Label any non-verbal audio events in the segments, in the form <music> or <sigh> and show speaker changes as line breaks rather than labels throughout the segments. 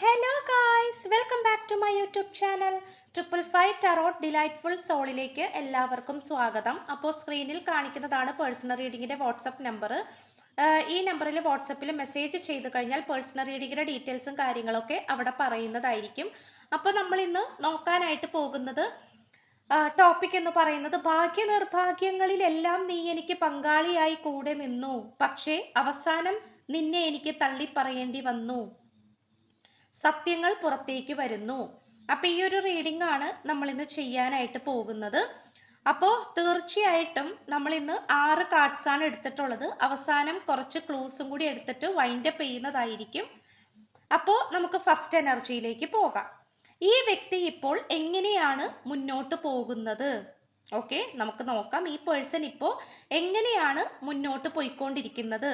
Hello guys welcome back to my YouTube channel triple five tarot delightful സോളിലേക്ക് എല്ലാവർക്കും സ്വാഗതം. അപ്പോൾ സ്ക്രീനിൽ കാണിക്കുന്നതാണ് പേഴ്സണൽ റീഡിങ്ങിന്റെ വാട്സപ്പ് നമ്പർ ഈ നമ്പറിൽ വാട്സപ്പിൽ മെസ്സേജ് ചെയ്ത് കഴിഞ്ഞാൽ പേഴ്സണൽ റീഡിങ്ങിന്റെ ഡീറ്റെയിൽസും കാര്യങ്ങളൊക്കെ അവിടെ പറയുന്നതായിരിക്കും. അപ്പോൾ നമ്മൾ ഇന്ന് നോക്കാനായിട്ട് പോകുന്നത് ടോപ്പിക് എന്ന് പറയുന്നത് ഭാഗ്യ നിർഭാഗ്യങ്ങളിലെല്ലാം നീ എനിക്ക് പങ്കാളിയായി കൂടെ നിന്നു. പക്ഷേ അവസാനം നിന്നെ എനിക്ക് തള്ളി പറയേണ്ടി വന്നു. സത്യങ്ങൾ പുറത്തേക്ക് വരുന്നു. അപ്പോൾ ഈ ഒരു റീഡിംഗ് ആണ് നമ്മൾ ഇന്ന് ചെയ്യാനായിട്ട് പോകുന്നത്. അപ്പോൾ തീർച്ചയായിട്ടും നമ്മൾ ഇന്ന് ആറ് കാർഡ്സ് ആണ് എടുത്തിട്ടുള്ളത്. അവസാനം കുറച്ച് ക്ലൂസും കൂടി എടുത്തിട്ട് വൈൻഡ് അപ്പ് ചെയ്യുന്നതായിരിക്കും. അപ്പോൾ നമുക്ക് ഫസ്റ്റ് എനർജിയിലേക്ക് പോകാം. ഈ വ്യക്തി ഇപ്പോൾ എങ്ങനെയാണ് മുന്നോട്ട് പോകുന്നത്? ഓക്കെ നമുക്ക് നോക്കാം. ഈ പേഴ്സൺ ഇപ്പോൾ എങ്ങനെയാണ് മുന്നോട്ട് പോയിക്കൊണ്ടിരിക്കുന്നത്?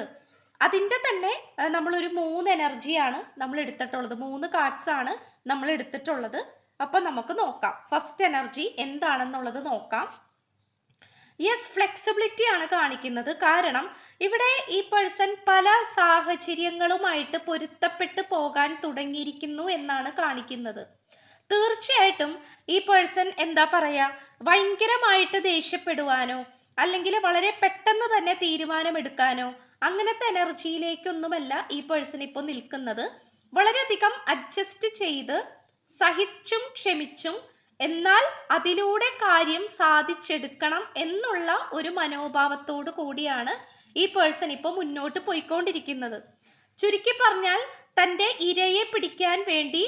അതിന്റെ തന്നെ നമ്മളൊരു മൂന്ന് എനർജിയാണ് നമ്മൾ എടുത്തിട്ടുള്ളത്. മൂന്ന് കാർഡ്സ് ആണ് നമ്മൾ എടുത്തിട്ടുള്ളത്. അപ്പൊ നമുക്ക് നോക്കാം. ഫസ്റ്റ് എനർജി എന്താണെന്നുള്ളത് നോക്കാം. യെസ് ഫ്ലെക്സിബിലിറ്റി ആണ് കാണിക്കുന്നത്. കാരണം ഇവിടെ ഈ പേഴ്സൺ പല സാഹചര്യങ്ങളുമായിട്ട് പൊരുത്തപ്പെട്ട് പോകാൻ തുടങ്ങിയിരിക്കുന്നു എന്നാണ് കാണിക്കുന്നത്. തീർച്ചയായിട്ടും ഈ പേഴ്സൺ എന്താ പറയാ? ഭയങ്കരമായിട്ട് ദേഷ്യപ്പെടുവാനോ അല്ലെങ്കിൽ വളരെ പെട്ടെന്ന് തന്നെ തീരുമാനമെടുക്കാനോ അങ്ങനത്തെ എനർജിയിലേക്കൊന്നുമല്ല ഈ പേഴ്സൺ ഇപ്പോൾ നിൽക്കുന്നത്. വളരെയധികം അഡ്ജസ്റ്റ് ചെയ്ത് സഹിച്ചും ക്ഷമിച്ചും എന്നാൽ അതിലൂടെ കാര്യം സാധിച്ചെടുക്കണം എന്നുള്ള ഒരു മനോഭാവത്തോടു കൂടിയാണ് ഈ പേഴ്സൺ ഇപ്പോൾ മുന്നോട്ട് പോയിക്കൊണ്ടിരിക്കുന്നത്. ചുരുക്കി പറഞ്ഞാൽ തന്റെ ഇരയെ പിടിക്കാൻ വേണ്ടി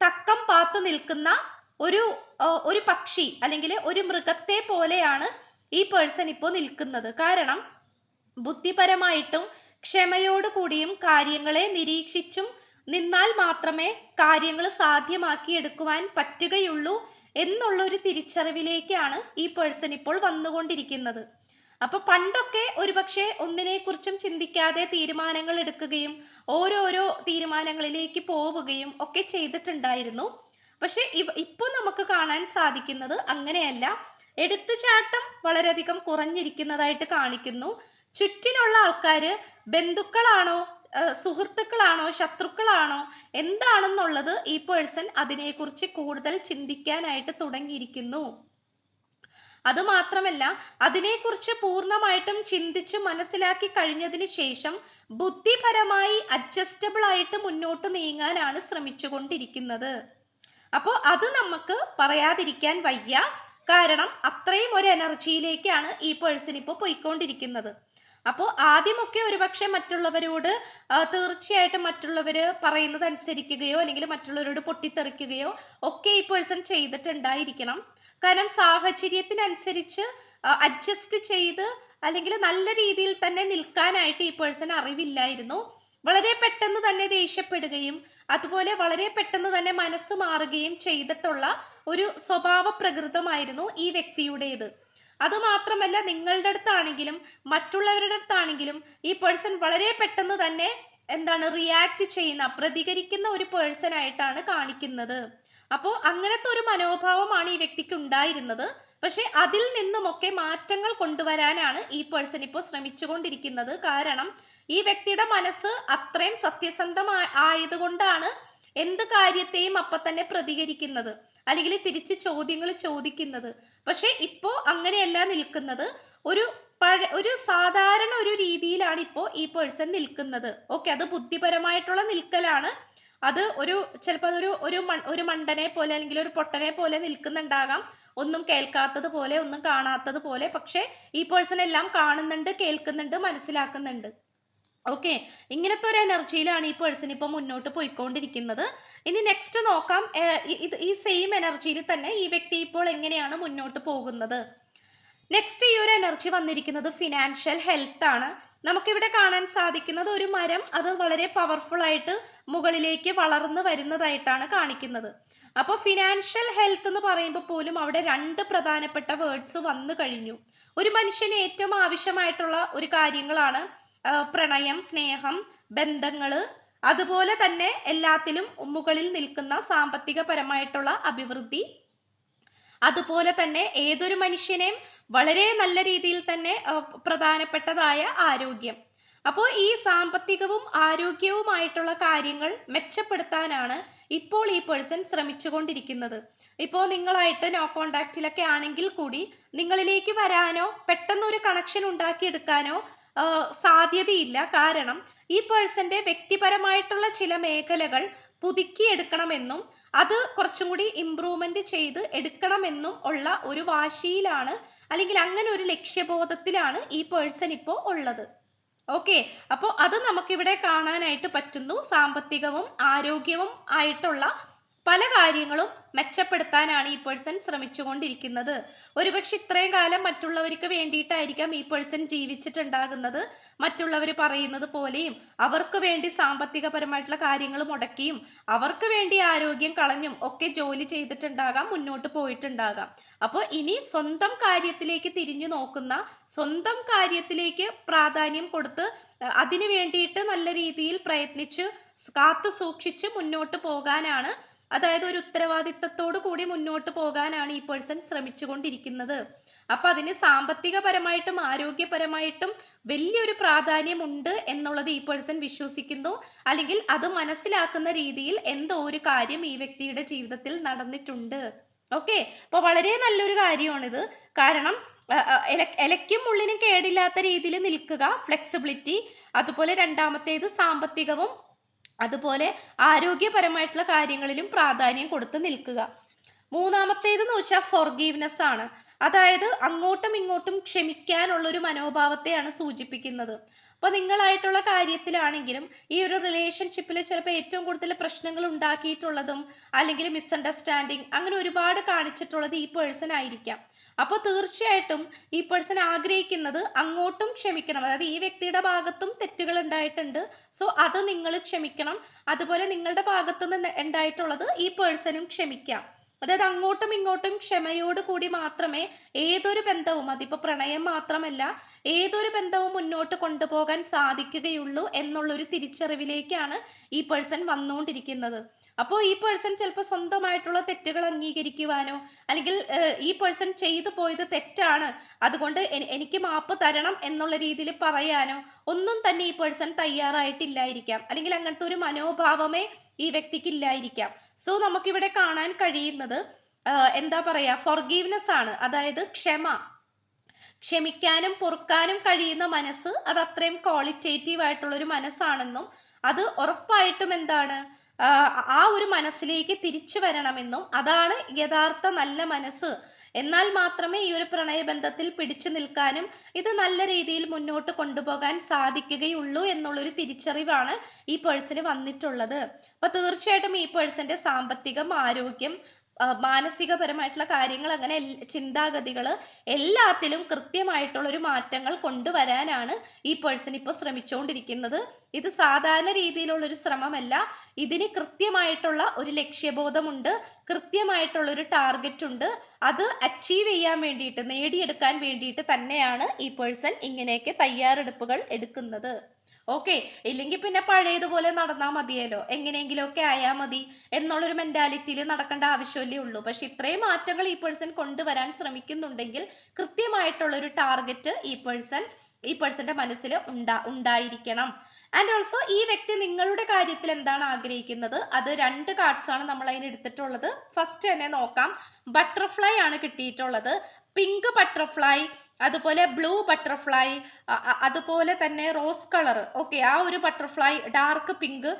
തക്കം പാത്തു നിൽക്കുന്ന ഒരു ഒരു പക്ഷി അല്ലെങ്കിൽ ഒരു മൃഗത്തെ പോലെയാണ് ഈ പേഴ്സൺ ഇപ്പോൾ നിൽക്കുന്നത്. കാരണം ബുദ്ധിപരമായിട്ടും ക്ഷമയോടുകൂടിയും കാര്യങ്ങളെ നിരീക്ഷിച്ചും നിന്നാൽ മാത്രമേ കാര്യങ്ങൾ സാധ്യമാക്കിയെടുക്കുവാൻ പറ്റുകയുള്ളൂ എന്നുള്ളൊരു തിരിച്ചറിവിലേക്കാണ് ഈ പേഴ്സൺ ഇപ്പോൾ വന്നുകൊണ്ടിരിക്കുന്നത്. അപ്പൊ പണ്ടൊക്കെ ഒരുപക്ഷെ ഒന്നിനെക്കുറിച്ചും ചിന്തിക്കാതെ തീരുമാനങ്ങൾ എടുക്കുകയും ഓരോരോ തീരുമാനങ്ങളിലേക്ക് പോവുകയും ഒക്കെ ചെയ്തിട്ടുണ്ടായിരുന്നു. പക്ഷെ ഇപ്പൊ നമുക്ക് കാണാൻ സാധിക്കുന്നത് അങ്ങനെയല്ല. എടുത്തുചാട്ടം വളരെയധികം കുറഞ്ഞിരിക്കുന്നതായിട്ട് കാണിക്കുന്നു. ചുറ്റിനുള്ള ആൾക്കാര് ബന്ധുക്കളാണോ സുഹൃത്തുക്കളാണോ ശത്രുക്കളാണോ എന്താണെന്നുള്ളത് ഈ പേഴ്സൺ അതിനെക്കുറിച്ച് കൂടുതൽ ചിന്തിക്കാനായിട്ട് തുടങ്ങിയിരിക്കുന്നു. അതുമാത്രമല്ല അതിനെക്കുറിച്ച് പൂർണമായിട്ടും ചിന്തിച്ച് മനസ്സിലാക്കി കഴിഞ്ഞതിന് ശേഷം ബുദ്ധിപരമായി അഡ്ജസ്റ്റബിൾ ആയിട്ട് മുന്നോട്ട് നീങ്ങാനാണ് ശ്രമിച്ചുകൊണ്ടിരിക്കുന്നത്. അപ്പോൾ അത് നമുക്ക് പറയാതിരിക്കാൻ വയ്യ. കാരണം അത്രയും ഒരു എനർജിയിലേക്കാണ് ഈ പേഴ്സൺ ഇപ്പോൾ പോയിക്കൊണ്ടിരിക്കുന്നത്. അപ്പോൾ ആദ്യമൊക്കെ ഒരുപക്ഷെ മറ്റുള്ളവരോട് തീർച്ചയായിട്ടും മറ്റുള്ളവർ പറയുന്നത് അനുസരിക്കുകയോ അല്ലെങ്കിൽ മറ്റുള്ളവരോട് പൊട്ടിത്തെറിക്കുകയോ ഒക്കെ ഈ പേഴ്സൺ ചെയ്തിട്ടുണ്ടായിരിക്കണം. കാരണം സാഹചര്യത്തിനനുസരിച്ച് അഡ്ജസ്റ്റ് ചെയ്ത് അല്ലെങ്കിൽ നല്ല രീതിയിൽ തന്നെ നിൽക്കാനായിട്ട് ഈ പേഴ്സൺ അറിവില്ലായിരുന്നു. വളരെ പെട്ടെന്ന് തന്നെ ദേഷ്യപ്പെടുകയും അതുപോലെ വളരെ പെട്ടെന്ന് തന്നെ മനസ്സ് മാറുകയും ചെയ്തിട്ടുള്ള ഒരു സ്വഭാവ പ്രകൃതമായിരുന്നു ഈ വ്യക്തിയുടേത്. അതുമാത്രമല്ല നിങ്ങളുടെ അടുത്താണെങ്കിലും മറ്റുള്ളവരുടെ അടുത്താണെങ്കിലും ഈ പേഴ്സൺ വളരെ പെട്ടെന്ന് തന്നെ എന്താണ് റിയാക്ട് ചെയ്യുന്ന പ്രതികരിക്കുന്ന ഒരു പേഴ്സൺ ആയിട്ടാണ് കാണിക്കുന്നത്. അപ്പോൾ അങ്ങനത്തെ ഒരു മനോഭാവമാണ് ഈ വ്യക്തിക്ക് ഉണ്ടായിരുന്നത്. പക്ഷെ അതിൽ നിന്നുമൊക്കെ മാറ്റങ്ങൾ കൊണ്ടുവരാനാണ് ഈ പേഴ്സൺ ഇപ്പോൾ ശ്രമിച്ചുകൊണ്ടിരിക്കുന്നത്. കാരണം ഈ വ്യക്തിയുടെ മനസ്സ് അത്രയും സത്യസന്ധമായ ആയതുകൊണ്ടാണ് എന്ത് കാര്യത്തെയും അപ്പം തന്നെ പ്രതികരിക്കുന്നത്. അല്ലെങ്കിൽ തിരിച്ച് ചോദ്യങ്ങൾ ചോദിക്കുന്നത്. പക്ഷെ ഇപ്പോൾ അങ്ങനെയല്ല നിൽക്കുന്നത്. ഒരു പഴ ഒരു സാധാരണ ഒരു രീതിയിലാണ് ഇപ്പോൾ ഈ പേഴ്സൺ നിൽക്കുന്നത്. ഓക്കെ അത് ബുദ്ധിപരമായിട്ടുള്ള നിൽക്കലാണ്. അത് ഒരു ചിലപ്പോൾ അതൊരു ഒരു ഒരു മണ്ടനെ പോലെ അല്ലെങ്കിൽ ഒരു പൊട്ടനെ പോലെ നിൽക്കുന്നുണ്ടാകാം. ഒന്നും കേൾക്കാത്തത് പോലെ ഒന്നും കാണാത്തത് പോലെ പക്ഷെ ഈ പേഴ്സൺ എല്ലാം കാണുന്നുണ്ട് കേൾക്കുന്നുണ്ട് മനസ്സിലാക്കുന്നുണ്ട്. ഓക്കെ ഇങ്ങനത്തെ ഒരു എനർജിയിലാണ് ഈ പേഴ്സൺ ഇപ്പൊ മുന്നോട്ട് പോയിക്കൊണ്ടിരിക്കുന്നത്. ഇനി നെക്സ്റ്റ് നോക്കാം. ഇത് ഈ സെയിം എനർജിയിൽ തന്നെ ഈ വ്യക്തി ഇപ്പോൾ എങ്ങനെയാണ് മുന്നോട്ട് പോകുന്നത്? നെക്സ്റ്റ് ഈ ഒരു എനർജി വന്നിരിക്കുന്നത് ഫിനാൻഷ്യൽ ഹെൽത്ത് ആണ്. നമുക്കിവിടെ കാണാൻ സാധിക്കുന്നത് ഒരു മരം അത് വളരെ പവർഫുൾ ആയിട്ട് മുകളിലേക്ക് വളർന്നു വരുന്നതായിട്ടാണ് കാണിക്കുന്നത്. അപ്പോൾ ഫിനാൻഷ്യൽ ഹെൽത്ത് എന്ന് പറയുമ്പോൾ പോലും അവിടെ രണ്ട് പ്രധാനപ്പെട്ട വേർഡ്സ് വന്നു കഴിഞ്ഞു. ഒരു മനുഷ്യന് ഏറ്റവും ആവശ്യമായിട്ടുള്ള ഒരു കാര്യങ്ങളാണ് പ്രണയം സ്നേഹം ബന്ധങ്ങൾ അതുപോലെ തന്നെ എല്ലാത്തിലും മുകളിൽ നിൽക്കുന്ന സാമ്പത്തികപരമായിട്ടുള്ള അഭിവൃദ്ധി. അതുപോലെ തന്നെ ഏതൊരു മനുഷ്യനെയും വളരെ നല്ല രീതിയിൽ തന്നെ പ്രധാനപ്പെട്ടതായ ആരോഗ്യം. അപ്പോൾ ഈ സാമ്പത്തികവും ആരോഗ്യവുമായിട്ടുള്ള കാര്യങ്ങൾ മെച്ചപ്പെടുത്താനാണ് ഇപ്പോൾ ഈ പേഴ്സൺ ശ്രമിച്ചുകൊണ്ടിരിക്കുന്നത്. ഇപ്പോൾ നിങ്ങളായിട്ട് നോ കോണ്ടാക്റ്റിലൊക്കെ ആണെങ്കിൽ കൂടി നിങ്ങളിലേക്ക് വരാനോ പെട്ടെന്ന് ഒരു കണക്ഷൻ ഉണ്ടാക്കിയെടുക്കാനോ സാധ്യതയില്ല. കാരണം ഈ പേഴ്സന്റെ വ്യക്തിപരമായിട്ടുള്ള ചില മേഖലകൾ പുതുക്കിയെടുക്കണമെന്നും അത് കുറച്ചും കൂടി ഇമ്പ്രൂവ്മെന്റ് ചെയ്ത് എടുക്കണമെന്നും ഉള്ള ഒരു വാശിയിലാണ് അല്ലെങ്കിൽ അങ്ങനെ ഒരു ലക്ഷ്യബോധത്തിലാണ് ഈ പേഴ്സൺ ഇപ്പോൾ ഉള്ളത്. ഓക്കെ. അപ്പോൾ അത് നമുക്കിവിടെ കാണാനായിട്ട് പറ്റുന്നു. സാമ്പത്തികവും ആരോഗ്യവും ആയിട്ടുള്ള പല കാര്യങ്ങളും മെച്ചപ്പെടുത്താനാണ് ഈ പേഴ്സൺ ശ്രമിച്ചുകൊണ്ടിരിക്കുന്നത്. ഒരുപക്ഷെ ഇത്രയും കാലം മറ്റുള്ളവർക്ക് വേണ്ടിയിട്ടായിരിക്കാം ഈ പേഴ്സൺ ജീവിച്ചിട്ടുണ്ടാകുന്നത്. മറ്റുള്ളവർ പറയുന്നത് പോലെയും അവർക്ക് വേണ്ടി സാമ്പത്തികപരമായിട്ടുള്ള കാര്യങ്ങൾ മുടക്കിയും അവർക്ക് വേണ്ടി ആരോഗ്യം കളഞ്ഞും ഒക്കെ ജോലി ചെയ്തിട്ടുണ്ടാകാം മുന്നോട്ട് പോയിട്ടുണ്ടാകാം. അപ്പോൾ ഇനി സ്വന്തം കാര്യത്തിലേക്ക് തിരിഞ്ഞു നോക്കുന്ന സ്വന്തം കാര്യത്തിലേക്ക് പ്രാധാന്യം കൊടുത്ത് അതിനു വേണ്ടിയിട്ട് നല്ല രീതിയിൽ പ്രയത്നിച്ച് കാത്തു സൂക്ഷിച്ച് മുന്നോട്ട് പോകാനാണ് അതായത് ഒരു ഉത്തരവാദിത്തത്തോടു കൂടി മുന്നോട്ട് പോകാനാണ് ഈ പേഴ്സൺ ശ്രമിച്ചുകൊണ്ടിരിക്കുന്നത്. അപ്പൊ അതിന് സാമ്പത്തികപരമായിട്ടും ആരോഗ്യപരമായിട്ടും വലിയൊരു പ്രാധാന്യമുണ്ട് എന്നുള്ളത് ഈ പേഴ്സൺ വിശ്വസിക്കുന്നു. അല്ലെങ്കിൽ അത് മനസ്സിലാക്കുന്ന രീതിയിൽ എന്തോ ഒരു കാര്യം ഈ വ്യക്തിയുടെ ജീവിതത്തിൽ നടന്നിട്ടുണ്ട്. ഓക്കെ അപ്പോൾ വളരെ നല്ലൊരു കാര്യമാണിത്. കാരണം ഇലയ്ക്കും ഉള്ളിനും കേടില്ലാത്ത രീതിയിൽ നിൽക്കുക ഫ്ലെക്സിബിലിറ്റി അതുപോലെ രണ്ടാമത്തേത് സാമ്പത്തികവും അതുപോലെ ആരോഗ്യപരമായിട്ടുള്ള കാര്യങ്ങളിലും പ്രാധാന്യം കൊടുത്ത് നിൽക്കുക. മൂന്നാമത്തേതെന്ന് വെച്ചാൽ ഫോർഗീവ്നെസ് ആണ്. അതായത് അങ്ങോട്ടും ഇങ്ങോട്ടും ക്ഷമിക്കാനുള്ള ഒരു മനോഭാവത്തെയാണ് സൂചിപ്പിക്കുന്നത്. അപ്പൊ നിങ്ങളായിട്ടുള്ള കാര്യത്തിലാണെങ്കിലും ഈ ഒരു റിലേഷൻഷിപ്പിൽ ചിലപ്പോൾ ഏറ്റവും കൂടുതൽ പ്രശ്നങ്ങൾ ഉണ്ടാക്കിയിട്ടുള്ളതും അല്ലെങ്കിൽ മിസ്അണ്ടർസ്റ്റാൻഡിങ് അങ്ങനെ ഒരുപാട് കാണിച്ചിട്ടുള്ളത് ഈ പേഴ്സൺ ആയിരിക്കാം. അപ്പോൾ തീർച്ചയായിട്ടും ഈ പേഴ്സൺ ആഗ്രഹിക്കുന്നത് അങ്ങോട്ടും ക്ഷമിക്കണം. അതായത് ഈ വ്യക്തിയുടെ ഭാഗത്തും തെറ്റുകൾ ഉണ്ടായിട്ടുണ്ട്. സോ അത് നിങ്ങൾ ക്ഷമിക്കണം. അതുപോലെ നിങ്ങളുടെ ഭാഗത്തു നിന്ന് ഉണ്ടായിട്ടുള്ളത് ഈ പേഴ്സണും ക്ഷമിക്കാം. അതായത് അങ്ങോട്ടും ഇങ്ങോട്ടും ക്ഷമയോട് കൂടി മാത്രമേ ഏതൊരു ബന്ധവും അതിപ്പോ പ്രണയം മാത്രമല്ല ഏതൊരു ബന്ധവും മുന്നോട്ട് കൊണ്ടുപോകാൻ സാധിക്കുകയുള്ളൂ എന്നുള്ളൊരു തിരിച്ചറിവിലേക്കാണ് ഈ പേഴ്സൺ വന്നുകൊണ്ടിരിക്കുന്നത് അപ്പോൾ ഈ പേഴ്സൺ ചിലപ്പോൾ സ്വന്തമായിട്ടുള്ള തെറ്റുകൾ അംഗീകരിക്കുവാനോ അല്ലെങ്കിൽ ഈ പേഴ്സൺ ചെയ്തു പോയത് തെറ്റാണ് അതുകൊണ്ട് എനിക്ക് മാപ്പ് തരണം എന്നുള്ള രീതിയിൽ പറയാനോ ഒന്നും തന്നെ ഈ പേഴ്സൺ തയ്യാറായിട്ടില്ലായിരിക്കാം. അല്ലെങ്കിൽ അങ്ങനത്തെ ഒരു മനോഭാവമേ ഈ വ്യക്തിക്ക് ഇല്ലായിരിക്കാം. സോ നമുക്കിവിടെ കാണാൻ കഴിയുന്നത് എന്താ പറയാ ഫൊർഗീവ്നെസ് ആണ്. അതായത് ക്ഷമ. ക്ഷമിക്കാനും പൊറുക്കാനും കഴിയുന്ന മനസ്സ് അത് അത്രയും ക്വാളിറ്റേറ്റീവ് ആയിട്ടുള്ള ഒരു മനസ്സാണെന്നും അത് ഉറപ്പായിട്ടും എന്താണ് ആ ഒരു മനസ്സിലേക്ക് തിരിച്ചു വരണമെന്നും അതാണ് യഥാർത്ഥ നല്ല മനസ്സ്. എന്നാൽ മാത്രമേ ഈ ഒരു പ്രണയബന്ധത്തിൽ പിടിച്ചു നിൽക്കാനും ഇത് നല്ല രീതിയിൽ മുന്നോട്ട് കൊണ്ടുപോകാൻ സാധിക്കുകയുള്ളൂ എന്നുള്ളൊരു തിരിച്ചറിവാണ് ഈ പേഴ്സന് വന്നിട്ടുള്ളത്. അപ്പൊ തീർച്ചയായിട്ടും ഈ പേഴ്സന്റെ സാമ്പത്തികം ആരോഗ്യം മാനസികപരമായിട്ടുള്ള കാര്യങ്ങൾ അങ്ങനെ ചിന്താഗതികൾ എല്ലാത്തിലും കൃത്യമായിട്ടുള്ള ഒരു മാറ്റങ്ങൾ കൊണ്ടുവരാനാണ് ഈ പേഴ്സൺ ഇപ്പോൾ ശ്രമിച്ചുകൊണ്ടിരിക്കുന്നത് ഇത് സാധാരണ രീതിയിലുള്ള ഒരു ശ്രമമല്ല. ഇതിന് കൃത്യമായിട്ടുള്ള ഒരു ലക്ഷ്യബോധമുണ്ട്. കൃത്യമായിട്ടുള്ള ഒരു ടാർഗറ്റ് ഉണ്ട് അത് അച്ചീവ് ചെയ്യാൻ വേണ്ടിയിട്ട് നേടിയെടുക്കാൻ വേണ്ടിയിട്ട് തന്നെയാണ് ഈ പേഴ്സൺ ഇങ്ങനെയൊക്കെ തയ്യാറെടുപ്പുകൾ എടുക്കുന്നത്. ഓക്കെ ഇല്ലെങ്കിൽ പിന്നെ പഴയതുപോലെ നടന്നാൽ മതിയല്ലോ. എങ്ങനെയെങ്കിലുമൊക്കെ ആയാൽ മതി എന്നുള്ളൊരു മെന്റാലിറ്റിയിൽ നടക്കേണ്ട ആവശ്യമല്ലേ ഉള്ളൂ. പക്ഷെ ഇത്രയും മാറ്റങ്ങൾ ഈ പേഴ്സൺ കൊണ്ടുവരാൻ ശ്രമിക്കുന്നുണ്ടെങ്കിൽ കൃത്യമായിട്ടുള്ള ഒരു ടാർഗറ്റ് ഈ പേഴ്സൺ ഈ പേഴ്സന്റെ മനസ്സിൽ ഉണ്ടാ ഉണ്ടായിരിക്കണം. ആൻഡ് ഓൾസോ ഈ വ്യക്തി നിങ്ങളുടെ കാര്യത്തിൽ എന്താണ് ആഗ്രഹിക്കുന്നത്? അത് രണ്ട് കാർഡ്സ് ആണ് നമ്മൾ അതിന് എടുത്തിട്ടുള്ളത്. ഫസ്റ്റ് തന്നെ നോക്കാം. ബട്ടർഫ്ലൈ ആണ് കിട്ടിയിട്ടുള്ളത്. പിങ്ക് ബട്ടർഫ്ലൈ അതുപോലെ ബ്ലൂ ബട്ടർഫ്ലൈ അതുപോലെ തന്നെ റോസ് കളർ ഓക്കെ ആ ഒരു ബട്ടർഫ്ലൈ ഡാർക്ക് പിങ്ക്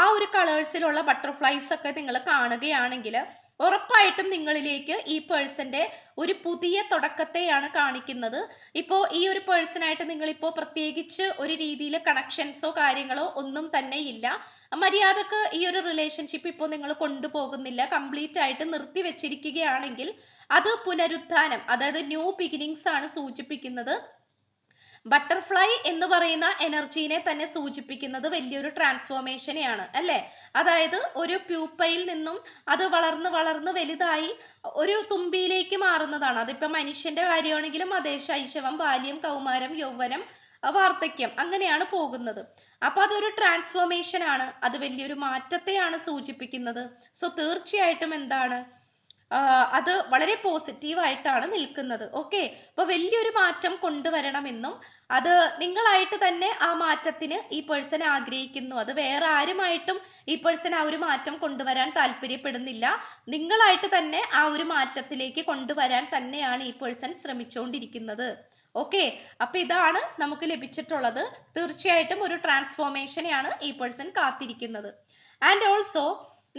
ആ ഒരു കളേഴ്സിലുള്ള ബട്ടർഫ്ലൈസ് ഒക്കെ നിങ്ങൾ കാണുകയാണെങ്കിൽ ഉറപ്പായിട്ടും നിങ്ങളിലേക്ക് ഈ പേഴ്സന്റെ ഒരു പുതിയ തുടക്കത്തെയാണ് കാണിക്കുന്നത്. ഇപ്പോൾ ഈ ഒരു പേഴ്സണായിട്ട് നിങ്ങളിപ്പോൾ പ്രത്യേകിച്ച് ഒരു രീതിയിൽ കണക്ഷൻസോ കാര്യങ്ങളോ ഒന്നും തന്നെ ഇല്ല. മര്യാദയ്ക്ക് ഈ ഒരു റിലേഷൻഷിപ്പ് ഇപ്പോൾ നിങ്ങൾ കൊണ്ടുപോകുന്നില്ല. കംപ്ലീറ്റ് ആയിട്ട് നിർത്തി വെച്ചിരിക്കുകയാണെങ്കിൽ അത് പുനരുത്ഥാനം അതായത് ന്യൂ ബിഗിനിങ്സ് ആണ് സൂചിപ്പിക്കുന്നത്. ബട്ടർഫ്ലൈ എന്ന് പറയുന്ന എനർജീനെ തന്നെ സൂചിപ്പിക്കുന്നത് വലിയൊരു ട്രാൻസ്ഫോർമേഷനെയാണ് അല്ലേ? അതായത് ഒരു പ്യൂപ്പയിൽ നിന്നും അത് വളർന്ന് വളർന്ന് വലുതായി ഒരു തുമ്പിയിലേക്ക് മാറുന്നതാണ്. അതിപ്പോ മനുഷ്യന്റെ കാര്യമാണെങ്കിലും അതേ ശൈശവം ബാല്യം കൗമാരം യൗവനം വാർദ്ധക്യം അങ്ങനെയാണ് പോകുന്നത്. അപ്പൊ അതൊരു ട്രാൻസ്ഫോർമേഷൻ ആണ്. അത് വലിയൊരു മാറ്റത്തെയാണ് സൂചിപ്പിക്കുന്നത്. സോ തീർച്ചയായിട്ടും എന്താണ്? അത് വളരെ പോസിറ്റീവായിട്ടാണ് നിൽക്കുന്നത്. ഓക്കെ അപ്പൊ വലിയൊരു മാറ്റം കൊണ്ടുവരണമെന്നും അത് നിങ്ങളായിട്ട് തന്നെ ആ മാറ്റത്തിന് ഈ പേഴ്സൺ ആഗ്രഹിക്കുന്നു. അത് വേറെ ആരുമായിട്ടും ഈ പേഴ്സൺ ആ ഒരു മാറ്റം കൊണ്ടുവരാൻ താല്പര്യപ്പെടുന്നില്ല. നിങ്ങളായിട്ട് തന്നെ ആ ഒരു മാറ്റത്തിലേക്ക് കൊണ്ടുവരാൻ തന്നെയാണ് ഈ പേഴ്സൺ ശ്രമിച്ചുകൊണ്ടിരിക്കുന്നത് ഓക്കെ അപ്പൊ ഇതാണ് നമുക്ക് ലഭിച്ചിട്ടുള്ളത്. തീർച്ചയായിട്ടും ഒരു ട്രാൻസ്ഫോർമേഷനെയാണ് ഈ പേഴ്സൺ കാത്തിരിക്കുന്നത്. ആൻഡ് ഓൾസോ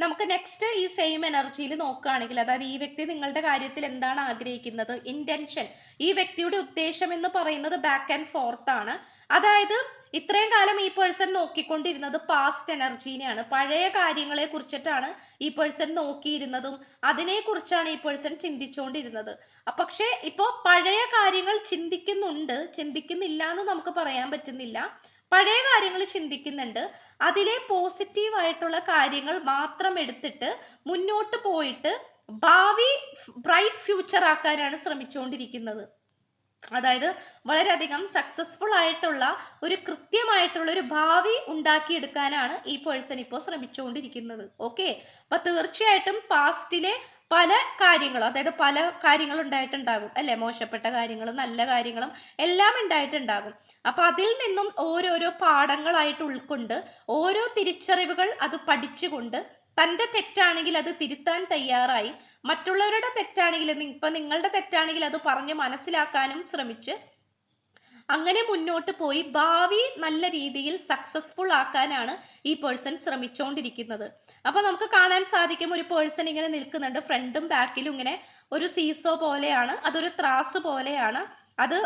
നമുക്ക് നെക്സ്റ്റ് ഈ സെയിം എനർജിയിൽ നോക്കുകയാണെങ്കിൽ അതായത് ഈ വ്യക്തി നിങ്ങളുടെ കാര്യത്തിൽ എന്താണ് ആഗ്രഹിക്കുന്നത്? ഇന്റൻഷൻ ഈ വ്യക്തിയുടെ ഉദ്ദേശം എന്ന് പറയുന്നത് ബാക്ക് ആൻഡ് ഫോർത്ത് ആണ്. അതായത് ഇത്രയും കാലം ഈ പേഴ്സൺ നോക്കിക്കൊണ്ടിരുന്നത് പാസ്റ്റ് എനർജീനെയാണ് പഴയ കാര്യങ്ങളെ കുറിച്ചിട്ടാണ് ഈ പേഴ്സൺ നോക്കിയിരുന്നതും അതിനെക്കുറിച്ചാണ് ഈ പേഴ്സൺ ചിന്തിച്ചുകൊണ്ടിരുന്നത്. പക്ഷേ ഇപ്പോൾ പഴയ കാര്യങ്ങൾ ചിന്തിക്കുന്നുണ്ട് ചിന്തിക്കുന്നില്ല എന്ന് നമുക്ക് പറയാൻ പറ്റുന്നില്ല. പഴയ കാര്യങ്ങൾ ചിന്തിക്കുന്നുണ്ട്. അതിലെ പോസിറ്റീവ് ആയിട്ടുള്ള കാര്യങ്ങൾ മാത്രം എടുത്തിട്ട് മുന്നോട്ട് പോയിട്ട് ഭാവി ബ്രൈറ്റ് ഫ്യൂച്ചർ ആക്കാനാണ് ശ്രമിച്ചുകൊണ്ടിരിക്കുന്നത്. അതായത് വളരെയധികം സക്സസ്ഫുൾ ആയിട്ടുള്ള ഒരു കൃത്യമായിട്ടുള്ള ഒരു ഭാവി ഉണ്ടാക്കിയെടുക്കാനാണ് ഈ പേഴ്സൺ ഇപ്പോൾ ശ്രമിച്ചുകൊണ്ടിരിക്കുന്നത്. ഓക്കെ അപ്പൊ തീർച്ചയായിട്ടും പാസ്റ്റിലെ പല കാര്യങ്ങളും അതായത് പല കാര്യങ്ങളും ഉണ്ടായിട്ടുണ്ടാകും. അല്ലെ? മോശപ്പെട്ട കാര്യങ്ങളും നല്ല കാര്യങ്ങളും എല്ലാം ഉണ്ടായിട്ടുണ്ടാകും. അപ്പൊ അതിൽ നിന്നും ഓരോരോ പാഠങ്ങളായിട്ട് ഉൾക്കൊണ്ട് ഓരോ തിരിച്ചറിവുകൾ അത് പഠിച്ചുകൊണ്ട് തന്റെ തെറ്റാണെങ്കിൽ അത് തിരുത്താൻ തയ്യാറായി. മറ്റുള്ളവരുടെ തെറ്റാണെങ്കിൽ ഇപ്പൊ നിങ്ങളുടെ തെറ്റാണെങ്കിൽ അത് പറഞ്ഞ് മനസ്സിലാക്കാനും ശ്രമിച്ച് അങ്ങനെ മുന്നോട്ട് പോയി ഭാവി നല്ല രീതിയിൽ സക്സസ്ഫുൾ ആക്കാനാണ് ഈ പേഴ്സൺ ശ്രമിച്ചുകൊണ്ടിരിക്കുന്നത് അപ്പൊ നമുക്ക് കാണാൻ സാധിക്കും ഒരു പേഴ്സൺ ഇങ്ങനെ നിൽക്കുന്നുണ്ട്. ഫ്രണ്ടും ബാക്കിലും ഇങ്ങനെ ഒരു സീസോ പോലെയാണ്. അതൊരു ത്രാസ് പോലെയാണ്. അത്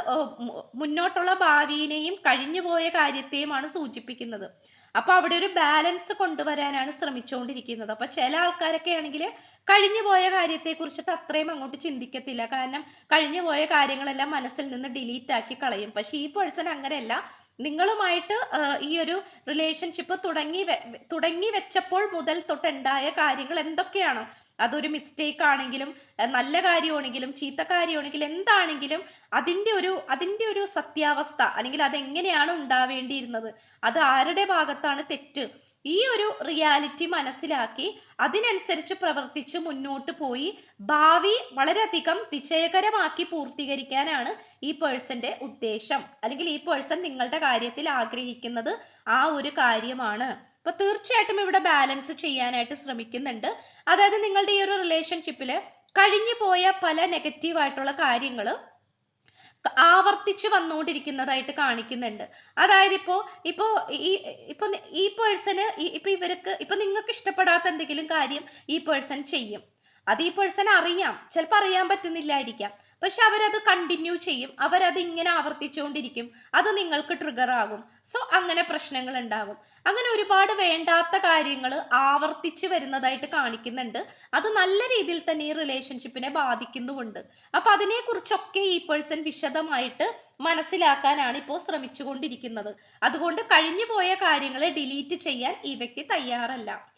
മുന്നോട്ടുള്ള ഭാവിയിനെയും കഴിഞ്ഞുപോയ കാര്യത്തെയുമാണ് സൂചിപ്പിക്കുന്നത്. അപ്പോൾ അവിടെ ഒരു ബാലൻസ് കൊണ്ടുവരാനാണ് ശ്രമിച്ചുകൊണ്ടിരിക്കുന്നത്. അപ്പോൾ ചില ആൾക്കാരൊക്കെ ആണെങ്കിൽ കഴിഞ്ഞുപോയ പോയ കാര്യത്തെ കുറിച്ചിട്ട് അത്രയും അങ്ങോട്ട് ചിന്തിക്കത്തില്ല. കാരണം കഴിഞ്ഞുപോയ കാര്യങ്ങളെല്ലാം മനസ്സിൽ നിന്ന് ഡിലീറ്റ് ആക്കി കളയും. പക്ഷേ ഈ പേഴ്സൺ അങ്ങനെയല്ല. നിങ്ങളുമായിട്ട് ഈ ഒരു റിലേഷൻഷിപ്പ് തുടങ്ങി തുടങ്ങി വെച്ചപ്പോൾ മുതൽ തൊട്ടുണ്ടായ കാര്യങ്ങൾ എന്തൊക്കെയാണോ അതൊരു മിസ്റ്റേക്ക് ആണെങ്കിലും നല്ല കാര്യമാണെങ്കിലും ചീത്ത കാര്യമാണെങ്കിലും എന്താണെങ്കിലും അതിന്റെ ഒരു അതിന്റെ ഒരു സത്യാവസ്ഥ അല്ലെങ്കിൽ അതെങ്ങനെയാണ് ഉണ്ടാവേണ്ടിയിരുന്നത് അത് ആരുടെ ഭാഗത്താണ് തെറ്റ്? ഈ ഒരു റിയാലിറ്റി മനസ്സിലാക്കി അതിനനുസരിച്ച് പ്രവർത്തിച്ച് മുന്നോട്ട് പോയി ഭാവി വളരെയധികം വിജയകരമാക്കി പൂർത്തീകരിക്കാനാണ് ഈ പേഴ്സന്റെ ഉദ്ദേശം. അല്ലെങ്കിൽ ഈ പേഴ്സൺ നിങ്ങളുടെ കാര്യത്തിൽ ആഗ്രഹിക്കുന്നത് ആ ഒരു കാര്യമാണ്. അപ്പൊ തീർച്ചയായിട്ടും ഇവിടെ ബാലൻസ് ചെയ്യാനായിട്ട് ശ്രമിക്കുന്നുണ്ട്. അതായത് നിങ്ങളുടെ ഈ ഒരു റിലേഷൻഷിപ്പിൽ കഴിഞ്ഞു പോയ പല നെഗറ്റീവ് ആയിട്ടുള്ള കാര്യങ്ങൾ ആവർത്തിച്ച് വന്നുകൊണ്ടിരിക്കുന്നതായിട്ട് കാണിക്കുന്നുണ്ട്. അതായത് ഇപ്പോ ഇപ്പോ ഈ ഇപ്പൊ ഈ പേഴ്സണ് ഇപ്പൊ ഇവർക്ക് ഇപ്പൊ നിങ്ങൾക്ക് ഇഷ്ടപ്പെടാത്ത എന്തെങ്കിലും കാര്യം ഈ പേഴ്സൺ ചെയ്യും. അത് ഈ പേഴ്സൺ അറിയാം. ചിലപ്പോൾ അറിയാൻ പറ്റുന്നില്ലായിരിക്കാം. പക്ഷെ അവരത് കണ്ടിന്യൂ ചെയ്യും. അവരത് ഇങ്ങനെ ആവർത്തിച്ചുകൊണ്ടിരിക്കും. അത് നിങ്ങൾക്ക് ട്രിഗർ ആകും. സോ അങ്ങനെ പ്രശ്നങ്ങൾ ഉണ്ടാകും. അങ്ങനെ ഒരുപാട് വേണ്ടാത്ത കാര്യങ്ങൾ ആവർത്തിച്ച് വരുന്നതായിട്ട് കാണിക്കുന്നുണ്ട്. അത് നല്ല രീതിയിൽ തന്നെ ഈ റിലേഷൻഷിപ്പിനെ ബാധിക്കുന്നുമുണ്ട്. അപ്പൊ അതിനെക്കുറിച്ചൊക്കെ ഈ പേഴ്സൺ വിശദമായിട്ട് മനസ്സിലാക്കാനാണ് ഇപ്പോൾ ശ്രമിച്ചുകൊണ്ടിരിക്കുന്നത്. അതുകൊണ്ട് കഴിഞ്ഞു പോയ കാര്യങ്ങളെ ഡിലീറ്റ് ചെയ്യാൻ ഈ വ്യക്തി തയ്യാറല്ല.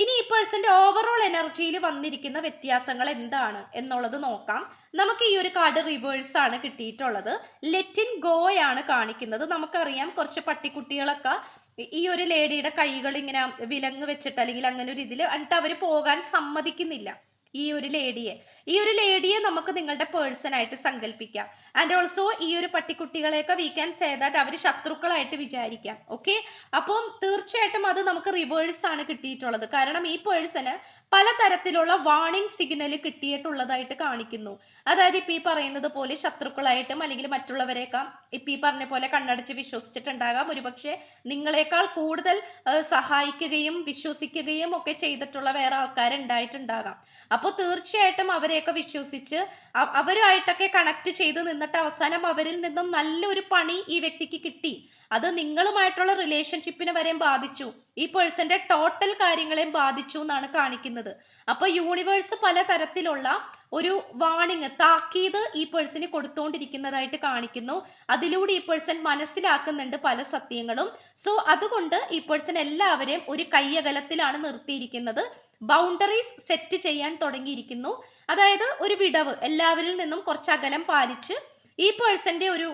ഇനി ഈ പേഴ്സന്റെ ഓവറോൾ എനർജിയിൽ വന്നിരിക്കുന്ന വ്യത്യാസങ്ങൾ എന്താണ് എന്നുള്ളത് നോക്കാം. നമുക്ക് ഈ ഒരു കാർഡ് റിവേഴ്സ് ആണ് കിട്ടിയിട്ടുള്ളത്. ലെറ്റിൻ ഗോയാണ് കാണിക്കുന്നത്. നമുക്കറിയാം കുറച്ച് പട്ടിക്കുട്ടികളൊക്കെ ഈ ഒരു ലേഡിയുടെ കൈകൾ ഇങ്ങനെ വിലങ്ങ് വെച്ചിട്ട് അല്ലെങ്കിൽ അങ്ങനെ ഒരു ഇതിൽ എന്നിട്ട് അവർ പോകാൻ സമ്മതിക്കുന്നില്ല. ഈ ഒരു ലേഡിയെ ഈ ഒരു ലേഡിയെ നമുക്ക് നിങ്ങളുടെ പേഴ്സൺ ആയിട്ട് സങ്കല്പിക്കാം ആൻഡ് ഓൾസോ ഈ ഒരു പട്ടിക്കുട്ടികളെയൊക്കെ വി ക്യാൻ സേ ദാറ്റ് അവർ ശത്രുക്കളായിട്ട് വിചാരിക്കാം. ഓക്കെ അപ്പം തീർച്ചയായിട്ടും അത് നമുക്ക് റിവേഴ്സ് ആണ് കിട്ടിയിട്ടുള്ളത്. കാരണം ഈ പേഴ്സണ് പലതരത്തിലുള്ള വാണിംഗ് സിഗ്നൽ കിട്ടിയിട്ടുള്ളതായിട്ട് കാണിക്കുന്നു. അതായത് ഇപ്പൊ ഈ പറയുന്നത് പോലെ ശത്രുക്കളായിട്ടും അല്ലെങ്കിൽ മറ്റുള്ളവരെക്കാം ഇപ്പൊ ഈ പറഞ്ഞ പോലെ കണ്ണടച്ച് വിശ്വസിച്ചിട്ടുണ്ടാകാം. ഒരുപക്ഷെ നിങ്ങളെക്കാൾ കൂടുതൽ സഹായിക്കുകയും വിശ്വസിക്കുകയും ഒക്കെ ചെയ്തിട്ടുള്ള വേറെ ആൾക്കാരുണ്ടായിട്ടുണ്ടാകാം. അപ്പോൾ തീർച്ചയായിട്ടും അവരെയൊക്കെ വിശ്വസിച്ച് അവരുമായിട്ടൊക്കെ കണക്ട് ചെയ്ത് നിന്നിട്ട് അവസാനം അവരിൽ നിന്നും നല്ലൊരു പണി ഈ വ്യക്തിക്ക് കിട്ടി. അത് നിങ്ങളുമായിട്ടുള്ള റിലേഷൻഷിപ്പിനെ വരെയും ബാധിച്ചു. ഈ പേഴ്സന്റെ ടോട്ടൽ കാര്യങ്ങളെയും ബാധിച്ചു എന്നാണ് കാണിക്കുന്നത്. അപ്പൊ യൂണിവേഴ്സ് പല തരത്തിലുള്ള ഒരു വാണിങ് താക്കീത് ഈ പേഴ്സന് കൊടുത്തുകൊണ്ടിരിക്കുന്നതായിട്ട് കാണിക്കുന്നു. അതിലൂടെ ഈ പേഴ്സൺ മനസ്സിലാക്കുന്നുണ്ട് പല സത്യങ്ങളും. സോ അതുകൊണ്ട് ഈ പേഴ്സൺ എല്ലാവരെയും ഒരു കയ്യകലത്തിലാണ് നിർത്തിയിരിക്കുന്നത്. ബൗണ്ടറീസ് സെറ്റ് ചെയ്യാൻ തുടങ്ങിയിരിക്കുന്നു. അതായത് ഒരു വിടവ് എല്ലാവരിൽ നിന്നും കുറച്ച് അകലം പാലിച്ച് ഈ പേഴ്സന്റെ ഒരു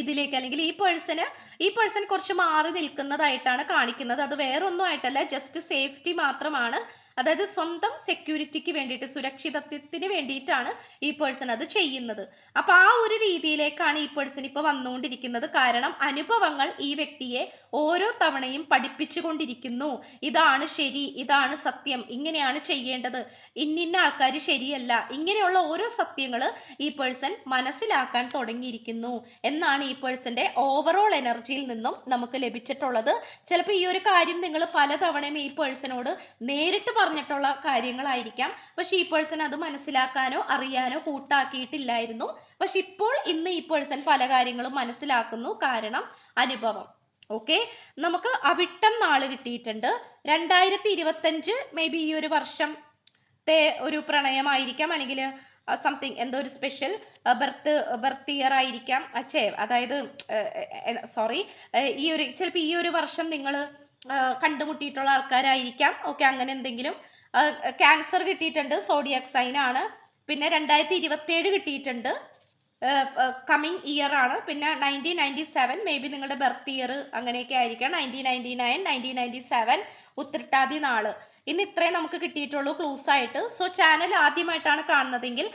ഇതിലേക്ക് അല്ലെങ്കിൽ ഈ പേഴ്സന് ഈ പേഴ്സൺ കുറച്ച് മാറി നിൽക്കുന്നതായിട്ടാണ് കാണിക്കുന്നത്. അത് വേറൊന്നും ആയിട്ടല്ല ജസ്റ്റ് സേഫ്റ്റി മാത്രമാണ്. അതായത് സ്വന്തം സെക്യൂരിറ്റിക്ക് വേണ്ടിയിട്ട് സുരക്ഷിതത്വത്തിന് വേണ്ടിയിട്ടാണ് ഈ പേഴ്സൺ അത് ചെയ്യുന്നത്. അപ്പോൾ ആ ഒരു രീതിയിലേക്കാണ് ഈ പേഴ്സൺ ഇപ്പോൾ വന്നുകൊണ്ടിരിക്കുന്നത്. കാരണം അനുഭവങ്ങൾ ഈ വ്യക്തിയെ ഓരോ തവണയും പഠിപ്പിച്ചുകൊണ്ടിരിക്കുന്നു. ഇതാണ് ശരി ഇതാണ് സത്യം ഇങ്ങനെയാണ് ചെയ്യേണ്ടത്. ഇന്നിന്ന ആൾക്കാർ ശരിയല്ല. ഇങ്ങനെയുള്ള ഓരോ സത്യങ്ങൾ ഈ പേഴ്സൺ മനസ്സിലാക്കാൻ തുടങ്ങിയിരിക്കുന്നു എന്നാണ് ഈ പേഴ്സന്റെ ഓവറോൾ എനർജിയിൽ നിന്നും നമുക്ക് ലഭിച്ചിട്ടുള്ളത്. ചിലപ്പോൾ ഈ ഒരു കാര്യം നിങ്ങൾ പലതവണയും ഈ പേഴ്സണോട് നേരിട്ട് പറഞ്ഞിട്ടുള്ള കാര്യങ്ങളായിരിക്കാം. പക്ഷെ ഈ പേഴ്സൺ അത് മനസ്സിലാക്കാനോ അറിയാനോ കൂട്ടാക്കിയിട്ടില്ലായിരുന്നു. പക്ഷെ ഇപ്പോൾ ഇന്ന് ഈ പേഴ്സൺ പല കാര്യങ്ങളും മനസ്സിലാക്കുന്നു. കാരണം അനുഭവം. ഓക്കെ നമുക്ക് അവിട്ടം നാൾ കിട്ടിയിട്ടുണ്ട്. രണ്ടായിരത്തി ഇരുപത്തഞ്ച് മേ ബി ഈ ഒരു വർഷം ത്തെ ഒരു പ്രണയമായിരിക്കാം. അല്ലെങ്കിൽ സംതിങ് എന്തോ ഒരു സ്പെഷ്യൽ ബർത്ത് ബർത്ത് ഇയർ ആയിരിക്കാം. അച്ഛേ അതായത് സോറി ഈ ഒരു ചിലപ്പോൾ ഈ ഒരു വർഷം നിങ്ങൾ കണ്ടുമുട്ടിയിട്ടുള്ള ആൾക്കാരായിരിക്കാം. ഓക്കെ അങ്ങനെ എന്തെങ്കിലും ക്യാൻസർ കിട്ടിയിട്ടുണ്ട് സോഡിയാക് സൈൻ ആണ്. പിന്നെ രണ്ടായിരത്തി ഇരുപത്തേഴ് കിട്ടിയിട്ടുണ്ട് കമ്മിങ് ഇയർ ആണ്. പിന്നെ nineteen ninety seven maybe നിങ്ങളുടെ ബർത്ത് ഇയർ അങ്ങനെയൊക്കെ ആയിരിക്കാം. Nineteen ninety nine nineteen ninety seven Uthrattathi നാൾ. ഇന്ന് ഇത്രയും നമുക്ക് കിട്ടിയിട്ടുള്ളൂ ക്ലൂസ് ആയിട്ട്. സോ ചാനൽ ആദ്യമായിട്ടാണ് കാണുന്നതെങ്കിൽ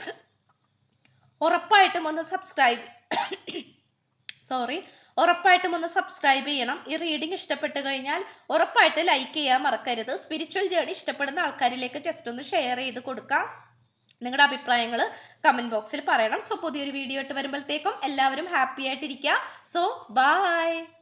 ഉറപ്പായിട്ടും ഒന്ന് സബ്സ്ക്രൈബ് സോറി <coughs> ഉറപ്പായിട്ടും ഒന്ന് സബ്സ്ക്രൈബ് ചെയ്യണം. ഈ റീഡിംഗ് ഇഷ്ടപ്പെട്ട് കഴിഞ്ഞാൽ ഉറപ്പായിട്ട് ലൈക്ക് ചെയ്യാൻ മറക്കരുത്. സ്പിരിച്വൽ ജേർണി ഇഷ്ടപ്പെടുന്ന ആൾക്കാരിലേക്ക് ജസ്റ്റ് ഒന്ന് ഷെയർ ചെയ്ത് കൊടുക്കാം. നിങ്ങളുടെ അഭിപ്രായങ്ങൾ കമന്റ് ബോക്സിൽ പറയണം. സോ പുതിയൊരു വീഡിയോ ഇട്ട് വരുമ്പോഴത്തേക്കും എല്ലാവരും ഹാപ്പി ആയിട്ടിരിക്കുക സോ ബൈ